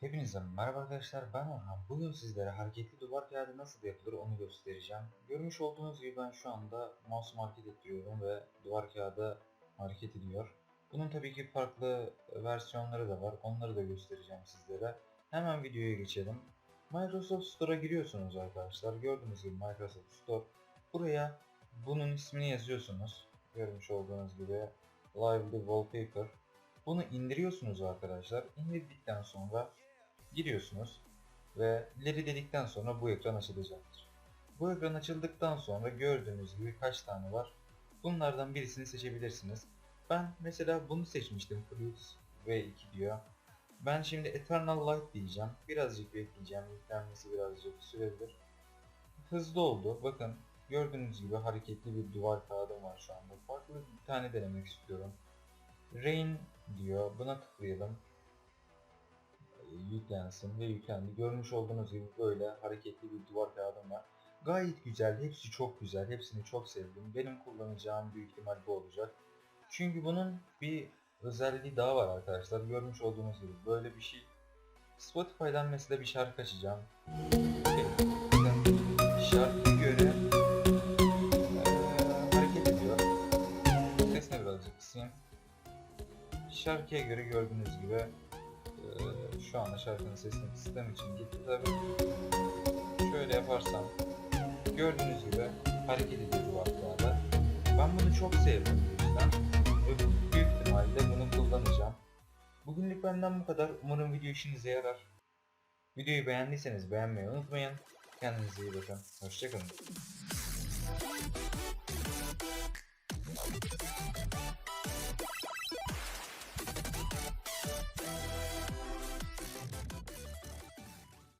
Hepinize merhaba arkadaşlar ben Orhan. Bugün sizlere hareketli duvar kağıdı nasıl yapılır onu göstereceğim. Görmüş olduğunuz gibi ben şu anda mouse hareket ettiriyorum ve duvar kağıdı hareket ediyor. Bunun tabii ki farklı versiyonları da var. Onları da göstereceğim sizlere. Hemen videoya geçelim. Microsoft Store'a giriyorsunuz arkadaşlar. Gördüğünüz gibi Microsoft Store. Buraya bunun ismini yazıyorsunuz. Görmüş olduğunuz gibi Lively Wallpaper. Bunu indiriyorsunuz arkadaşlar. İndirdikten sonra giriyorsunuz ve ileri dedikten sonra bu ekran açılacaktır. Bu ekran açıldıktan sonra gördüğünüz gibi kaç tane var. Bunlardan birisini seçebilirsiniz. Ben mesela bunu seçmiştim. Flux V2 diyor. Ben şimdi Eternal Light diyeceğim. Birazcık bekleyeceğim. Yüklenmesi birazcık sürebilir. Hızlı oldu. Bakın gördüğünüz gibi hareketli bir duvar kağıdım var şu anda. Farklı bir tane denemek istiyorum. Rain diyor. Buna tıklayalım. Yüklensin ve yüklendi. Görmüş olduğunuz gibi böyle hareketli bir duvar kağıdım var. Gayet güzel. Hepsi çok güzel. Hepsini çok sevdim. Benim kullanacağım büyük ihtimal bu olacak. Çünkü bunun bir özelliği daha var arkadaşlar. Görmüş olduğunuz gibi böyle bir şey. Spotify'dan mesela bir şarkı açacağım. Şarkı göre hareket ediyor. Sesine birazcık kısayım. Şarkıya göre gördüğünüz gibi eee, şu anda şarkının sesini kıstığım için gitti tabi. Şöyle yaparsam gördüğünüz gibi hareket ediyor duvarlarda. Ben bunu çok sevdim bu yüzden. Ve büyük ihtimalle bunu kullanacağım. Bugünlük benden bu kadar. Umarım video işinize yarar. Videoyu beğendiyseniz beğenmeyi unutmayın. Kendinize iyi bakın. Hoşçakalın.